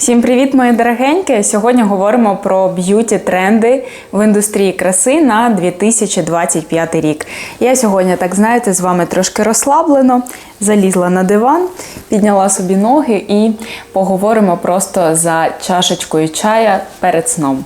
Всім привіт, мої дорогенькі! Сьогодні говоримо про б'юті тренди в індустрії краси на 2025 рік. Я сьогодні, так знаєте, з вами трошки розслаблено, залізла на диван, підняла собі ноги і поговоримо просто за чашечкою чая перед сном.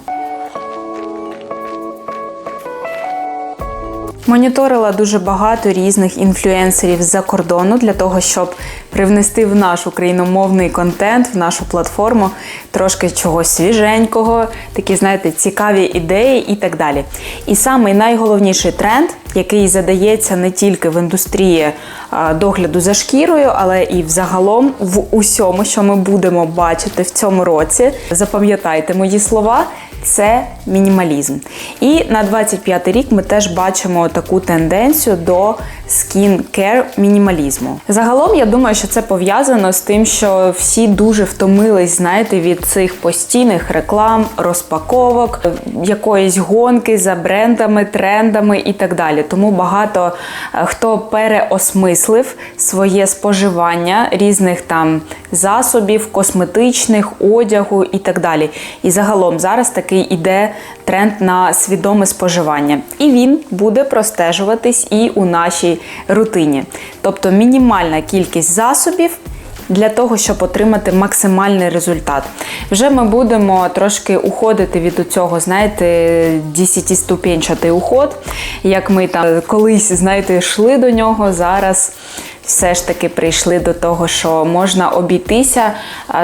Моніторила дуже багато різних інфлюенсерів з-за кордону для того, щоб привнести в наш україномовний контент, в нашу платформу трошки чогось свіженького, такі, знаєте, цікаві ідеї і так далі. І самий найголовніший тренд, який задається не тільки в індустрії догляду за шкірою, але і взагалом в усьому, що ми будемо бачити в цьому році. Запам'ятайте мої слова це мінімалізм. І на 25 й рік ми теж бачимо таку тенденцію до скін-кер мінімалізму. Загалом, я думаю, що це пов'язано з тим, що всі дуже втомились, знаєте, від цих постійних реклам, розпаковок, якоїсь гонки за брендами, трендами і так далі. Тому багато е, хто переосмислив своє споживання різних там засобів, косметичних, одягу і так далі. І загалом зараз такий іде тренд на свідоме споживання. І він буде простежуватись і у нашій рутині. Тобто мінімальна кількість засобів. Для того, щоб отримати максимальний результат. Вже ми будемо трошки уходити від цього, знаєте, 10-ступенчатий уход, як ми там колись, знаєте, йшли до нього, зараз все ж таки прийшли до того, що можна обійтися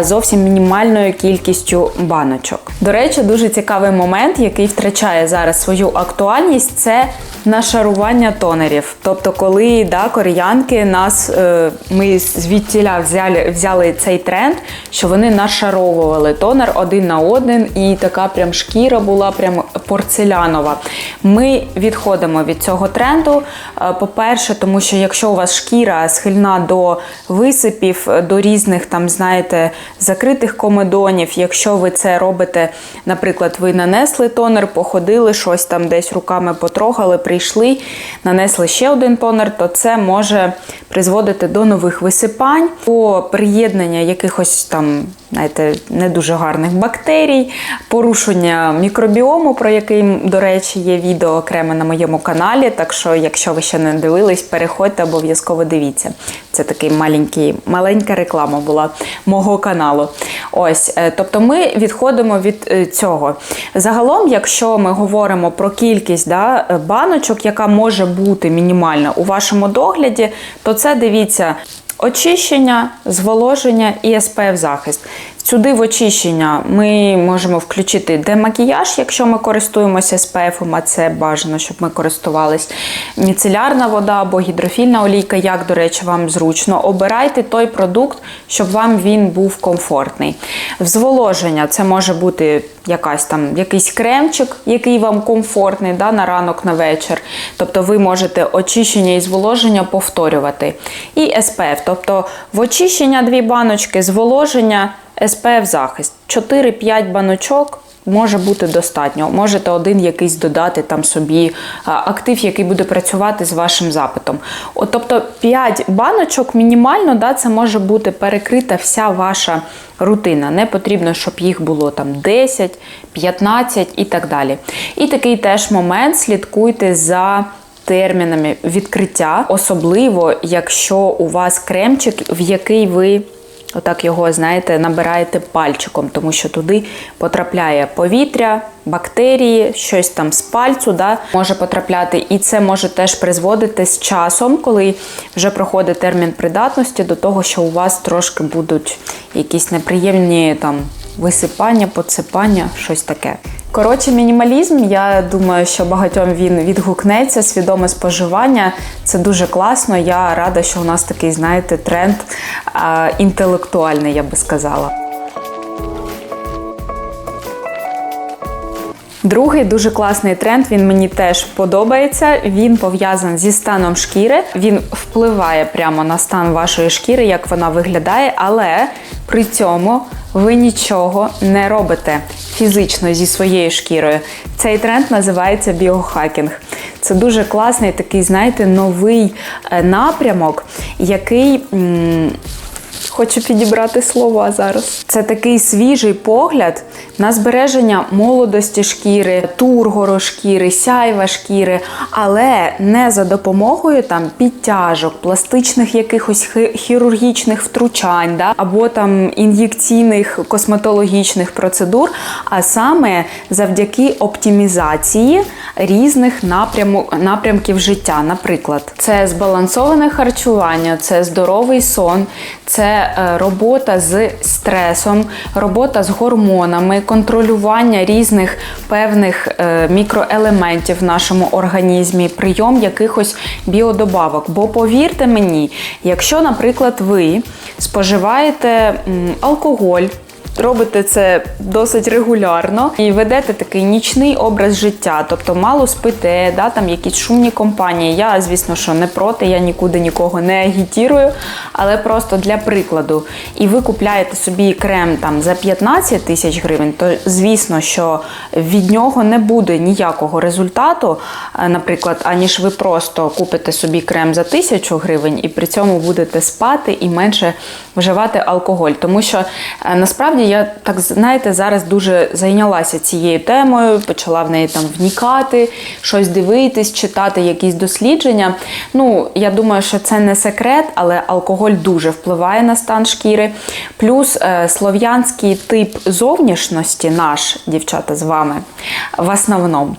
зовсім мінімальною кількістю баночок. До речі, дуже цікавий момент, який втрачає зараз свою актуальність, це нашарування тонерів. Тобто, коли да, кореянки нас е, ми звідтіля взяли, взяли цей тренд, що вони нашаровували тонер один на один, і така прям шкіра була прям порцелянова. Ми відходимо від цього тренду. Е, по-перше, тому що якщо у вас шкіра схильна до висипів, до різних там, знаєте, закритих комедонів, якщо ви це робите, наприклад, ви нанесли тонер, походили, щось там десь руками потрогали прийшли, нанесли ще один тонер, то це може призводити до нових висипань, до приєднання якихось там, знаєте, не дуже гарних бактерій, порушення мікробіому, про який, до речі, є відео окремо на моєму каналі. Так що, якщо ви ще не дивились, переходьте, обов'язково дивіться. Це такий маленький, маленька реклама була мого каналу. Ось, е, тобто ми відходимо від е, цього. Загалом, якщо ми говоримо про кількість да, баночок, яка може бути мінімальна у вашому догляді, то це дивіться. Очищення, зволоження і СПФ захист. Сюди в очищення ми можемо включити демакіяж, якщо ми користуємося SPF, а це бажано, щоб ми користувались. Міцелярна вода або гідрофільна олійка, як, до речі, вам зручно. Обирайте той продукт, щоб вам він був комфортний. В зволоження це може бути якась там, якийсь кремчик, який вам комфортний да, на ранок, на вечір. Тобто ви можете очищення і зволоження повторювати. І SPF, тобто в очищення дві баночки, зволоження. SPF захист. 4-5 баночок може бути достатньо. Можете один якийсь додати там собі актив, який буде працювати з вашим запитом. От, Тобто 5 баночок мінімально да, це може бути перекрита вся ваша рутина. Не потрібно, щоб їх було там 10, 15 і так далі. І такий теж момент слідкуйте за. Термінами відкриття, особливо, якщо у вас кремчик, в який ви Отак його, знаєте, набираєте пальчиком, тому що туди потрапляє повітря, бактерії, щось там з пальцю да, може потрапляти. І це може теж призводити з часом, коли вже проходить термін придатності, до того, що у вас трошки будуть якісь неприємні там висипання, подсипання, щось таке. Коротше, мінімалізм, я думаю, що багатьом він відгукнеться, свідоме споживання. Це дуже класно. Я рада, що у нас такий, знаєте, тренд інтелектуальний, я би сказала. Другий дуже класний тренд, він мені теж подобається. Він пов'язаний зі станом шкіри. Він впливає прямо на стан вашої шкіри, як вона виглядає, але при цьому ви нічого не робите фізично зі своєю шкірою. Цей тренд називається біохакінг. Це дуже класний такий, знаєте, новий е, напрямок, який. М хочу підібрати слова зараз. Це такий свіжий погляд на збереження молодості шкіри, тургору шкіри, сяйва шкіри, але не за допомогою там підтяжок, пластичних якихось хірургічних втручань, да? або там ін'єкційних косметологічних процедур, а саме завдяки оптимізації різних напряму, напрямків життя. Наприклад, це збалансоване харчування, це здоровий сон, це робота з стресом, робота з гормонами, контролювання різних певних е, мікроелементів в нашому організмі, прийом якихось біодобавок. Бо повірте мені, якщо, наприклад, ви споживаєте алкоголь. Робите це досить регулярно і ведете такий нічний образ життя, тобто мало спите, да, там якісь шумні компанії. Я, звісно, що не проти, я нікуди нікого не агітірую, але просто для прикладу. І ви купляєте собі крем там за 15 тисяч гривень, то звісно, що від нього не буде ніякого результату, е, наприклад, аніж ви просто купите собі крем за тисячу гривень і при цьому будете спати і менше вживати алкоголь. Тому що е, насправді я так знаєте, зараз дуже зайнялася цією темою, почала в неї там вникати, щось дивитись, читати якісь дослідження. Ну, я думаю, що це не секрет, але алкоголь дуже впливає на стан шкіри. Плюс е, слов'янський тип зовнішності, наш дівчата з вами, в основному,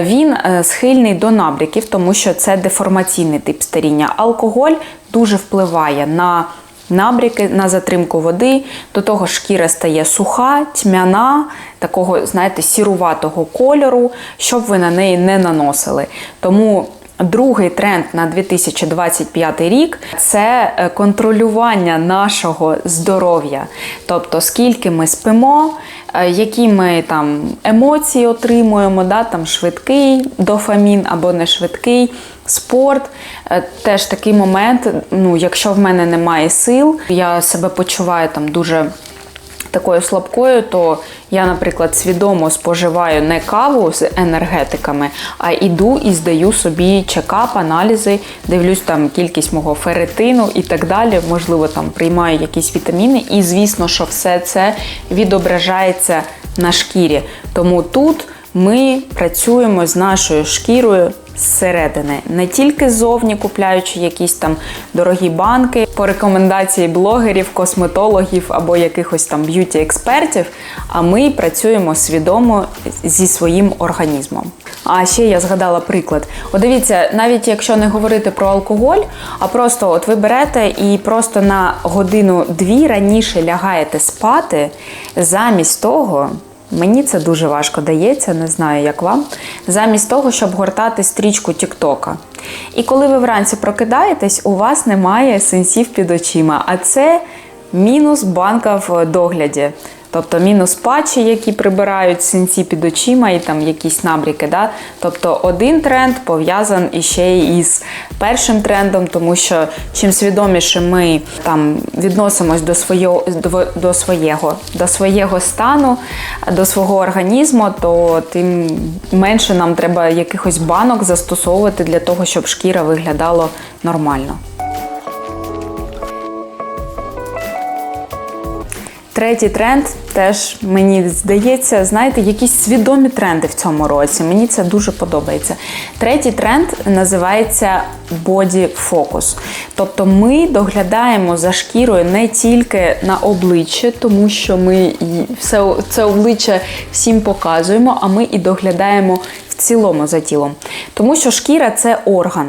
він е, схильний до набряків, тому що це деформаційний тип старіння. Алкоголь дуже впливає на набряки, на затримку води. До того шкіра стає суха, тьмяна, такого, знаєте, сіруватого кольору, щоб ви на неї не наносили. Тому Другий тренд на 2025 рік це е, контролювання нашого здоров'я, тобто скільки ми спимо, е, які ми там емоції отримуємо, да, там швидкий дофамін або не швидкий. Спорт Е, теж такий момент. Ну, якщо в мене немає сил, я себе почуваю там дуже такою слабкою, то я, наприклад, свідомо споживаю не каву з енергетиками, а іду і здаю собі чекап, аналізи, дивлюсь там кількість мого ферритину і так далі. Можливо, там приймаю якісь вітаміни. І звісно, що все це відображається на шкірі. Тому тут ми працюємо з нашою шкірою зсередини, не тільки ззовні, купляючи якісь там дорогі банки по рекомендації блогерів, косметологів або якихось там б'юті-експертів. А ми працюємо свідомо зі своїм організмом. А ще я згадала приклад. От дивіться, навіть якщо не говорити про алкоголь, а просто от ви берете і просто на годину-дві раніше лягаєте спати, замість того. Мені це дуже важко дається, не знаю, як вам. Замість того, щоб гортати стрічку Тіктока. І коли ви вранці прокидаєтесь, у вас немає сенсів під очима. А це мінус банка в догляді. Тобто мінус патчі, які прибирають синці під очима і там якісь набріки. Да? Тобто один тренд пов'язаний іще із першим трендом, тому що чим свідоміше ми там відносимось до свого, до, свого, до свого стану, до свого організму, то тим менше нам треба якихось банок застосовувати для того, щоб шкіра виглядала нормально. Третій тренд теж мені здається, знаєте, якісь свідомі тренди в цьому році. Мені це дуже подобається. Третій тренд називається Body Focus. Тобто ми доглядаємо за шкірою не тільки на обличчя, тому що ми все це обличчя всім показуємо, а ми і доглядаємо в цілому за тілом. Тому що шкіра це орган.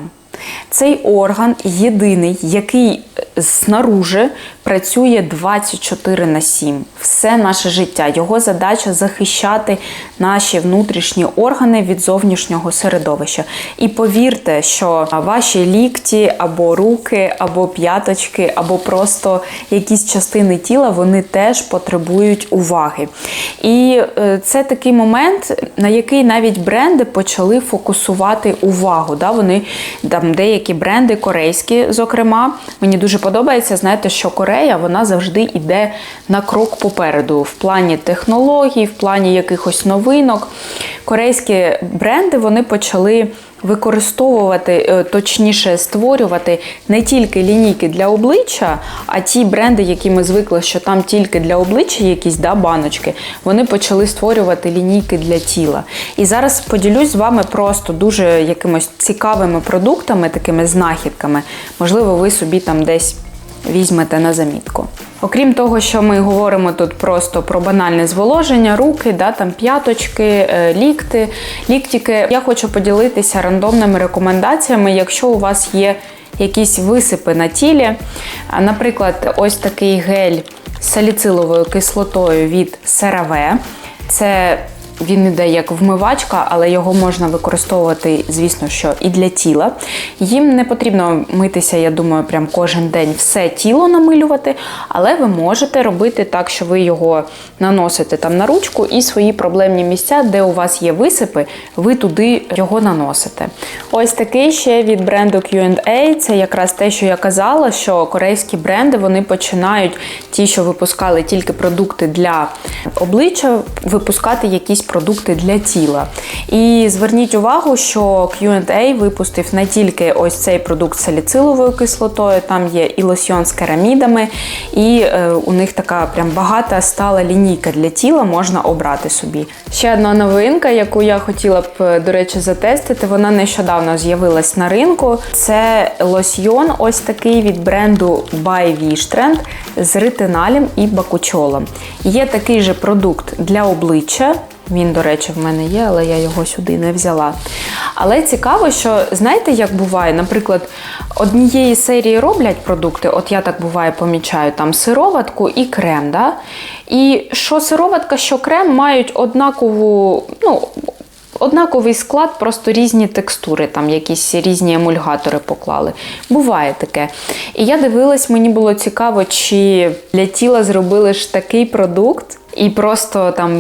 Цей орган єдиний, який снаружи працює 24 на 7. Все наше життя. Його задача захищати наші внутрішні органи від зовнішнього середовища. І повірте, що ваші лікті або руки, або п'яточки, або просто якісь частини тіла, вони теж потребують уваги. І е, це такий момент, на який навіть бренди почали фокусувати увагу. Да? Вони там деякі бренди корейські, зокрема, мені дуже подобається, знаєте, що Корея вона завжди йде на крок попереду в плані технологій, в плані якихось новинок. корейські бренди вони почали використовувати, е, точніше створювати не тільки лінійки для обличчя, а ті бренди, які ми звикли, що там тільки для обличчя якісь да, баночки, вони почали створювати лінійки для тіла. І зараз поділюсь з вами просто дуже якимось цікавими продуктами, такими знахідками. Можливо, ви собі там десь візьмете на замітку. Окрім того, що ми говоримо тут просто про банальне зволоження, руки, да, там п'яточки, е, лікти, ліктики, я хочу поділитися рандомними рекомендаціями, якщо у вас є якісь висипи на тілі. Наприклад, ось такий гель з саліциловою кислотою від CeraVe. Це він іде як вмивачка, але його можна використовувати, звісно, що і для тіла. Їм не потрібно митися, я думаю, прям кожен день все тіло намилювати, але ви можете робити так, що ви його наносите там на ручку і свої проблемні місця, де у вас є висипи, ви туди його наносите. Ось такий ще від бренду Q&A. Це якраз те, що я казала, що корейські бренди вони починають ті, що випускали тільки продукти для обличчя, випускати якісь продукти для тіла. І зверніть увагу, що Q&A випустив не тільки ось цей продукт з саліциловою кислотою, там є і лосьйон з керамідами, і е, у них така прям багата стала лінійка для тіла, можна обрати собі. Ще одна новинка, яку я хотіла б, до речі, затестити, вона нещодавно з'явилась на ринку. Це лосьйон, ось такий від бренду By Wishtrend з ретиналем і бакучолом. Є такий же продукт для обличчя. Він, до речі, в мене є, але я його сюди не взяла. Але цікаво, що знаєте, як буває, наприклад, однієї серії роблять продукти, от я так буває помічаю, там сироватку і крем. Да? І що сироватка, що крем мають однакову, ну, Однаковий склад, просто різні текстури, там якісь різні емульгатори поклали. Буває таке. І я дивилась, мені було цікаво, чи для тіла зробили ж такий продукт, і просто там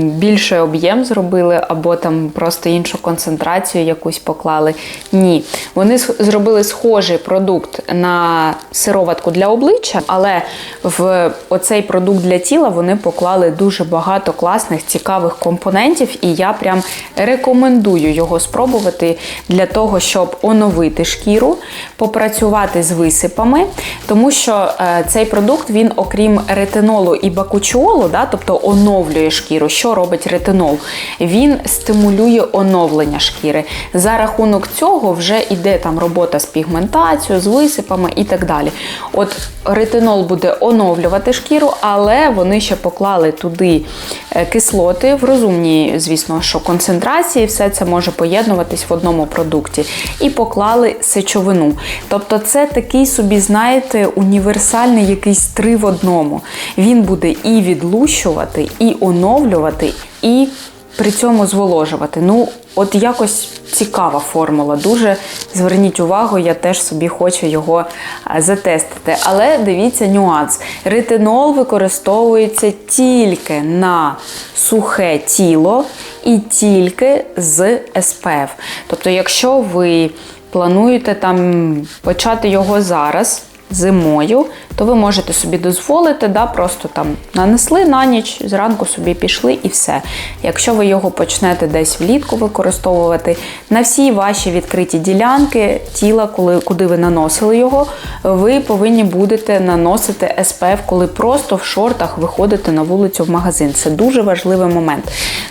більший об'єм зробили, або там просто іншу концентрацію якусь поклали. Ні. Вони зробили схожий продукт на сироватку для обличчя, але в оцей продукт для тіла вони поклали дуже багато класних, цікавих компонентів, і я прям рекомендую його спробувати для того, щоб оновити шкіру, попрацювати з висипами, тому що е, цей продукт, він, окрім ретинолу і бакучолу, да, тобто тобто оновлює шкіру. Що робить ретинол? Він стимулює оновлення шкіри. За рахунок цього вже йде там робота з пігментацією, з висипами і так далі. От ретинол буде оновлювати шкіру, але вони ще поклали туди е, кислоти в розумній, звісно, що концентрації, все це може поєднуватись в одному продукті. І поклали сечовину. Тобто, це такий собі, знаєте, універсальний якийсь три в одному. Він буде і відлущувати відновлювати, і оновлювати, і при цьому зволожувати. Ну, от якось цікава формула. Дуже зверніть увагу, я теж собі хочу його затестити. Але дивіться нюанс. Ретинол використовується тільки на сухе тіло і тільки з СПФ. Тобто, якщо ви плануєте там почати його зараз зимою, то ви можете собі дозволити, да, просто там нанесли на ніч, зранку собі пішли і все. Якщо ви його почнете десь влітку використовувати, на всі ваші відкриті ділянки тіла, коли, куди ви наносили його, ви повинні будете наносити SPF, коли просто в шортах виходите на вулицю в магазин. Це дуже важливий момент.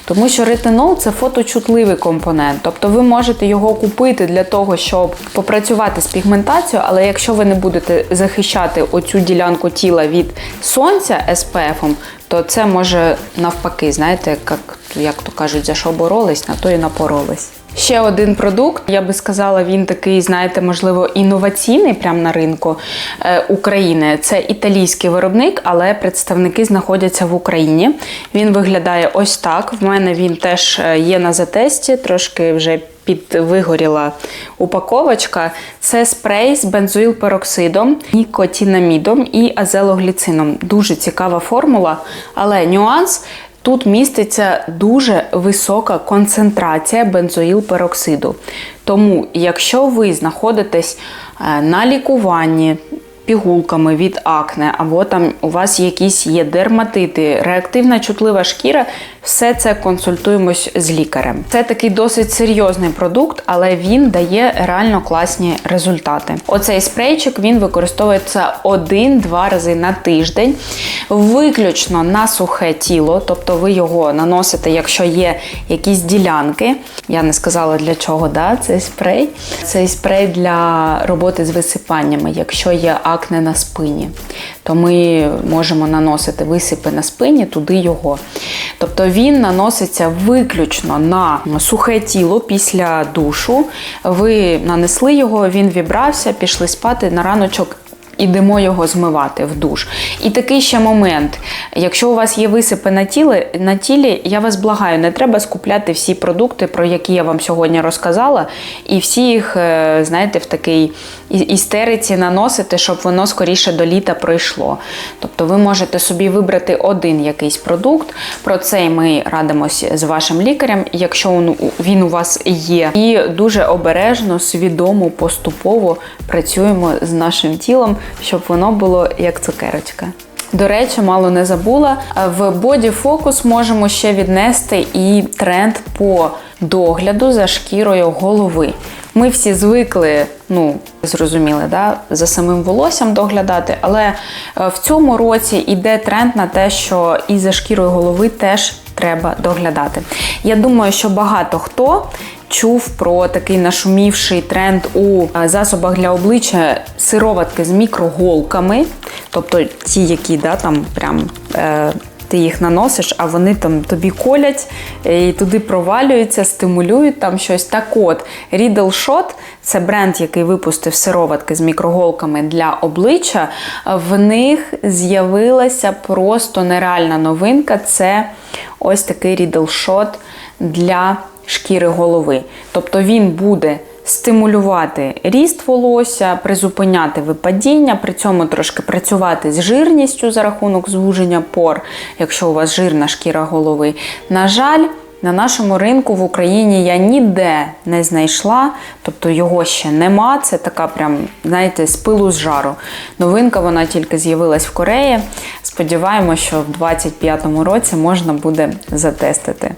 Тому що ретинол це фоточутливий компонент. Тобто ви можете його купити для того, щоб попрацювати з пігментацією, але якщо ви не будете захищати оцю ділянку тіла від сонця SPF, то це може навпаки, знаєте, як, як то кажуть, за що боролись, на то і напоролись. Ще один продукт, я би сказала, він такий, знаєте, можливо, інноваційний прямо на ринку е, України. Це італійський виробник, але представники знаходяться в Україні. Він виглядає ось так. В мене він теж е, є на затесті, трошки вже підвигоріла упаковочка. Це спрей з бензоїлпероксидом, нікотінамідом і азелогліцином. Дуже цікава формула, але нюанс. Тут міститься дуже висока концентрація бензоїлпероксиду. Тому, якщо ви знаходитесь е, на лікуванні, пігулками від акне, або там у вас якісь є дерматити, реактивна чутлива шкіра, все це консультуємось з лікарем. Це такий досить серйозний продукт, але він дає реально класні результати. Оцей спрейчик він використовується один-два рази на тиждень, виключно на сухе тіло, тобто ви його наносите, якщо є якісь ділянки. Я не сказала для чого да, цей спрей. Цей спрей для роботи з висипаннями, якщо є акне на спині, то ми можемо наносити висипи на спині, туди його. Тобто він наноситься виключно на сухе тіло після душу. Ви нанесли його, він вібрався, пішли спати на раночок. Ідемо його змивати в душ. І такий ще момент. Якщо у вас є висипи на тілі, на тілі, я вас благаю, не треба скупляти всі продукти, про які я вам сьогодні розказала, і всі їх, е, знаєте, в такий і- істериці наносити, щоб воно скоріше до літа пройшло. Тобто ви можете собі вибрати один якийсь продукт. Про цей ми радимося з вашим лікарем, якщо він у вас є. І дуже обережно, свідомо, поступово працюємо з нашим тілом, щоб воно було як цукерочка. До речі, мало не забула. В Body Focus можемо ще віднести і тренд по догляду за шкірою голови. Ми всі звикли, ну зрозуміли, да, за самим волоссям доглядати, але е, в цьому році йде тренд на те, що і за шкірою голови теж треба доглядати. Я думаю, що багато хто чув про такий нашумівший тренд у е, засобах для обличчя сироватки з мікроголками, тобто ті, які да, там прям. Е, ти їх наносиш, а вони там тобі колять е, і туди провалюються, стимулюють там щось. Так от, Riddle Shot – це бренд, який випустив сироватки з мікроголками для обличчя. В них з'явилася просто нереальна новинка. Це ось такий Riddle Shot для шкіри голови. Тобто він буде стимулювати ріст волосся, призупиняти випадіння, при цьому трошки працювати з жирністю за рахунок звуження пор, якщо у вас жирна шкіра голови. На жаль, на нашому ринку в Україні я ніде не знайшла, тобто його ще нема. Це така прям, знаєте, з пилу з жару. Новинка вона тільки з'явилась в Кореї. Сподіваємося, що в 2025 році можна буде затестити.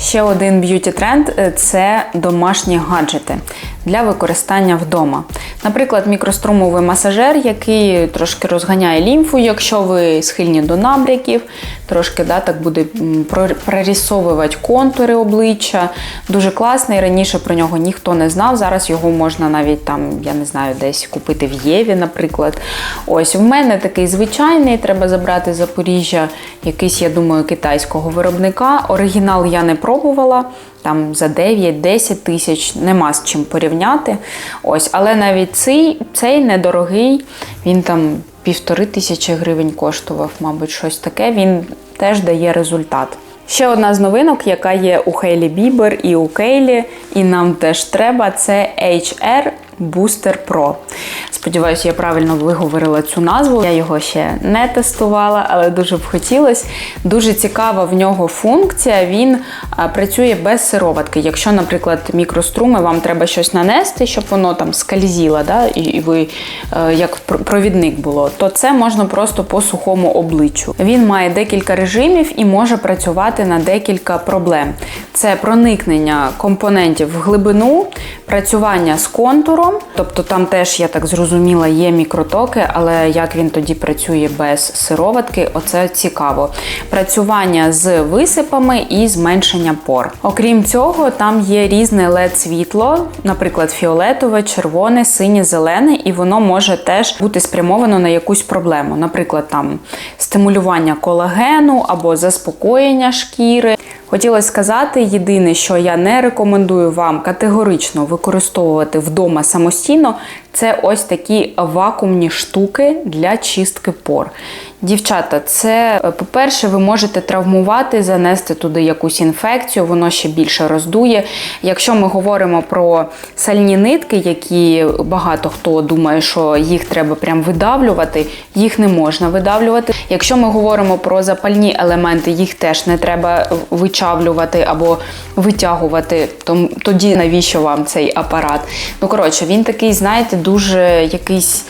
Ще один б'юті тренд це домашні гаджети для використання вдома. Наприклад, мікрострумовий масажер, який трошки розганяє лімфу, якщо ви схильні до набряків, трошки да, так буде м, прорисовувати контури обличчя. Дуже класний. Раніше про нього ніхто не знав. Зараз його можна навіть там, я не знаю, десь купити в Єві, наприклад. Ось в мене такий звичайний, треба забрати з Запоріжжя, якийсь, я думаю, китайського виробника. Оригінал я не пробувала. Там за 9-10 тисяч нема з чим порівняти. Ось, але навіть цей, цей недорогий, він там півтори тисячі гривень коштував, мабуть, щось таке. Він теж дає результат. Ще одна з новинок, яка є у Хейлі Бібер і у Кейлі, і нам теж треба, це HR Booster Pro. Сподіваюся, я правильно виговорила цю назву. Я його ще не тестувала, але дуже б хотілося. Дуже цікава в нього функція. Він працює без сироватки. Якщо, наприклад, мікроструми, вам треба щось нанести, щоб воно там скользіло, да, і, і ви е, як провідник було, то це можна просто по сухому обличчю. Він має декілька режимів і може працювати на декілька проблем. Це проникнення компонентів в глибину, працювання з контуром, тобто там теж, я так зрозуміла, є мікротоки, але як він тоді працює без сироватки, оце цікаво. Працювання з висипами і зменшення пор. Окрім цього, там є різне led світло, наприклад, фіолетове, червоне, синє, зелене, і воно може теж бути спрямовано на якусь проблему. Наприклад, там стимулювання колагену або заспокоєння шкіри. Хотілося сказати єдине, що я не рекомендую вам категорично використовувати вдома самостійно, це ось такі вакуумні штуки для чистки пор. Дівчата, це, е, по-перше, ви можете травмувати, занести туди якусь інфекцію, воно ще більше роздує. Якщо ми говоримо про сальні нитки, які багато хто думає, що їх треба прям видавлювати, їх не можна видавлювати. Якщо ми говоримо про запальні елементи, їх теж не треба вичавлювати або витягувати. Тоді навіщо вам цей апарат? Ну, коротше, він такий, знаєте, дуже якийсь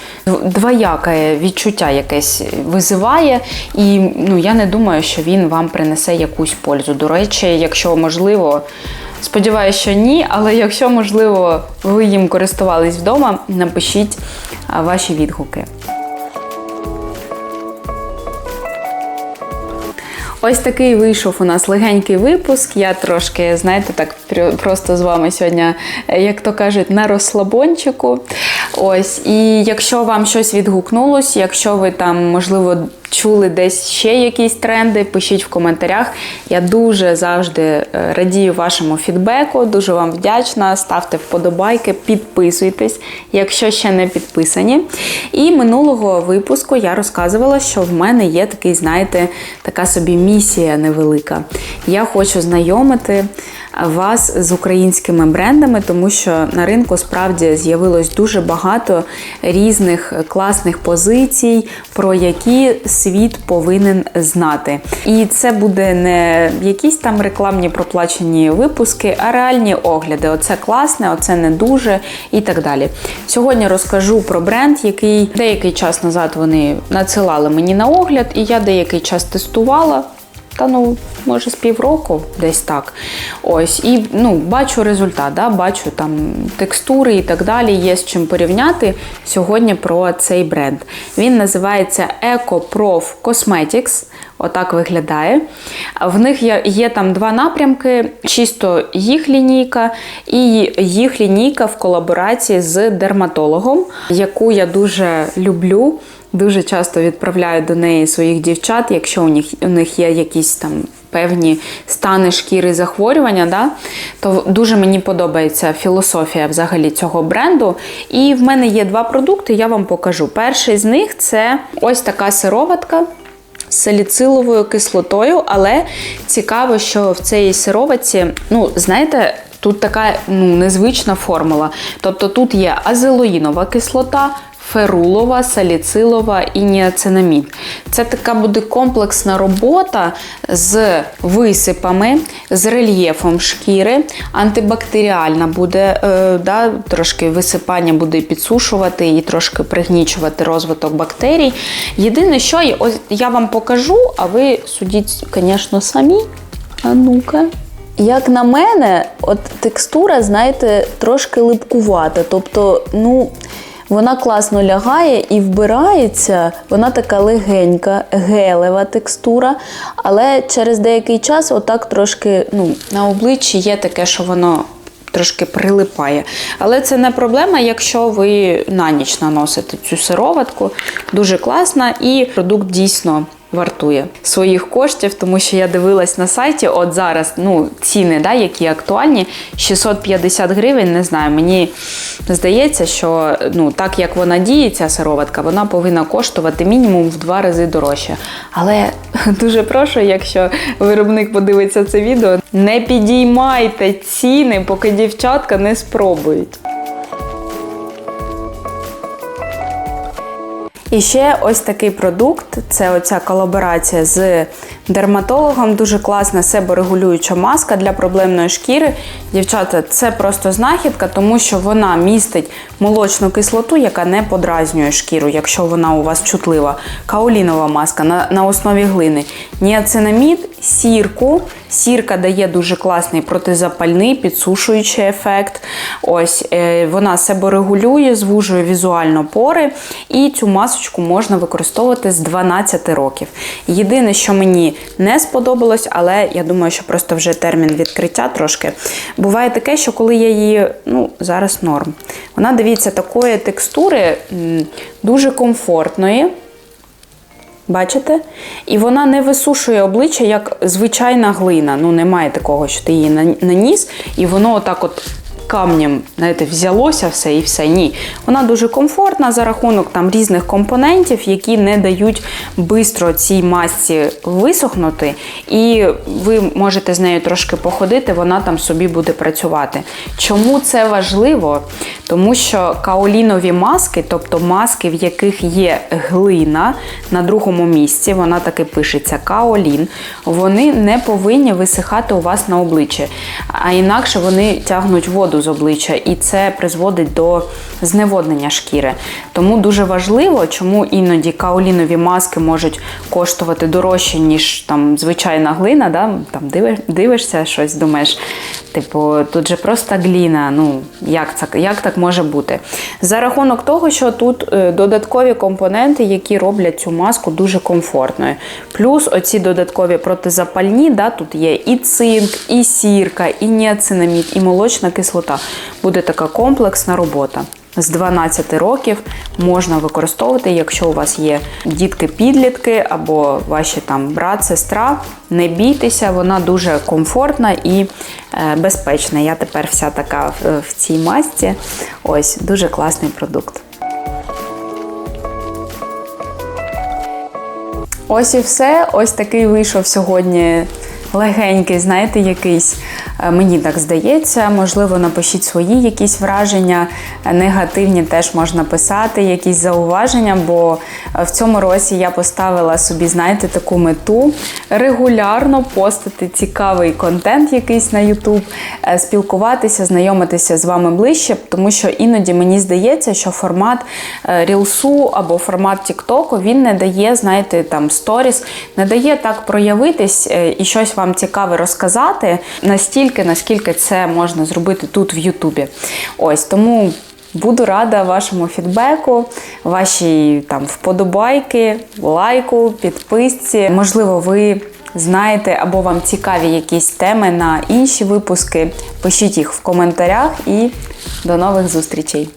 двояке відчуття якесь визиває. І ну, я не думаю, що він вам принесе якусь пользу. До речі, якщо можливо. Сподіваюся, що ні, але якщо можливо ви їм користувались вдома, напишіть ваші відгуки. Ось такий вийшов у нас легенький випуск. Я трошки, знаєте, так просто з вами сьогодні, е, як то кажуть, на розслабончику. Ось, і якщо вам щось відгукнулось, якщо ви там, можливо, чули десь ще якісь тренди, пишіть в коментарях. Я дуже завжди е, радію вашому фідбеку, дуже вам вдячна. Ставте вподобайки, підписуйтесь, якщо ще не підписані. І минулого випуску я розказувала, що в мене є такий, знаєте, така собі місія невелика. Я хочу знайомити вас з українськими брендами, тому що на ринку справді з'явилось дуже багато різних класних позицій, про які світ повинен знати. І це буде не якісь там рекламні проплачені випуски, а реальні огляди. Оце класне, оце не дуже і так далі. Сьогодні розкажу про бренд, який деякий час назад вони надсилали мені на огляд, і я деякий час тестувала. Та ну, може, з півроку, десь так. Ось, і ну, бачу результат, да? бачу там текстури і так далі, є з чим порівняти. Сьогодні про цей бренд. Він називається EcoProf Cosmetics. Отак виглядає. В них є, є там два напрямки: чисто їх лінійка і їх лінійка в колаборації з дерматологом, яку я дуже люблю. Дуже часто відправляю до неї своїх дівчат, якщо у них у них є якісь там певні стани шкіри захворювання, да, то дуже мені подобається філософія взагалі цього бренду. І в мене є два продукти, я вам покажу. Перший з них це ось така сироватка. З саліциловою кислотою, але цікаво, що в цій сироватці, ну, знаєте, тут така ну, незвична формула. Тобто тут є азелоїнова кислота, ферулова, саліцилова і ніацинамід. Це така буде комплексна робота з висипами, з рельєфом шкіри, антибактеріальна буде, е, да, трошки висипання буде підсушувати і трошки пригнічувати розвиток бактерій. Єдине, що я- ось я вам покажу, а ви судіть, звісно, самі. А ну-ка. Як на мене, от текстура, знаєте, трошки липкувата. Тобто, ну, вона класно лягає і вбирається, вона така легенька, гелева текстура, але через деякий час отак трошки ну, на обличчі є таке, що воно трошки прилипає. Але це не проблема, якщо ви на ніч наносите цю сироватку. Дуже класна і продукт дійсно. Вартує своїх коштів, тому що я дивилась на сайті. От зараз ну, ціни, да, які актуальні, 650 гривень. Не знаю. Мені здається, що ну, так як вона діє, ця сироватка, вона повинна коштувати мінімум в два рази дорожче. Але дуже прошу, якщо виробник подивиться це відео, не підіймайте ціни, поки дівчатка не спробують. І ще ось такий продукт це оця колаборація з дерматологом. Дуже класна себорегулююча маска для проблемної шкіри. Дівчата, це просто знахідка, тому що вона містить молочну кислоту, яка не подразнює шкіру, якщо вона у вас чутлива. Каолінова маска на, на основі глини. Ніацинамід, сірку. Сірка дає дуже класний протизапальний, підсушуючий ефект. Ось е, Вона себорегулює, звужує візуально пори. І цю масочку можна використовувати з 12 років. Єдине, що мені не сподобалось, але я думаю, що просто вже термін відкриття трошки. Буває таке, що коли я її, ну, зараз норм. Вона, дивіться, такої текстури дуже комфортної. Бачите? І вона не висушує обличчя, як звичайна глина. Ну, немає такого, що ти її наніс, і воно отак от камнем, знаєте, взялося все і все. Ні. Вона дуже комфортна за рахунок там різних компонентів, які не дають швидко цій масці висохнути, і ви можете з нею трошки походити, вона там собі буде працювати. Чому це важливо? Тому що каолінові маски, тобто маски, в яких є глина на другому місці, вона таки пишеться каолін, вони не повинні висихати у вас на обличчі, а інакше вони тягнуть воду з обличчя, і це призводить до зневоднення шкіри. Тому дуже важливо, чому іноді каолінові маски можуть коштувати дорожче, ніж там звичайна глина. Да? Там дивишся щось, думаєш, типу, тут же просто гліна. Ну як це як так може бути? За рахунок того, що тут е, додаткові компоненти, які роблять цю маску дуже комфортною. Плюс оці додаткові протизапальні, да, тут є і цинк, і сірка, і ніацинамід, і молочна кислота. Буде така комплексна робота. З 12 років можна використовувати, якщо у вас є дітки-підлітки або ваші там брат, сестра. Не бійтеся, вона дуже комфортна і е, безпечна. Я тепер вся така в, в цій масці. Ось дуже класний продукт. Ось і все. Ось такий вийшов сьогодні легенький, знаєте, якийсь. Е, Мені так здається. Можливо, напишіть свої якісь враження. Е, Негативні теж можна писати, якісь зауваження, бо е, в цьому році я поставила собі, знаєте, таку мету регулярно постити цікавий контент якийсь на е, спілкуватися, знайомитися з вами ближче, тому що іноді мені здається, що формат рілсу або формат TikTok, він не дає, знаєте, там сторіс, не дає так проявитись і щось вам цікаве розказати настільки, наскільки це можна зробити тут в Ютубі. Ось тому. Буду рада вашому фідбеку, вашій там вподобайки, лайку, підписці. Можливо, ви знаєте або вам цікаві якісь теми на інші випуски. Пишіть їх в коментарях і до нових зустрічей.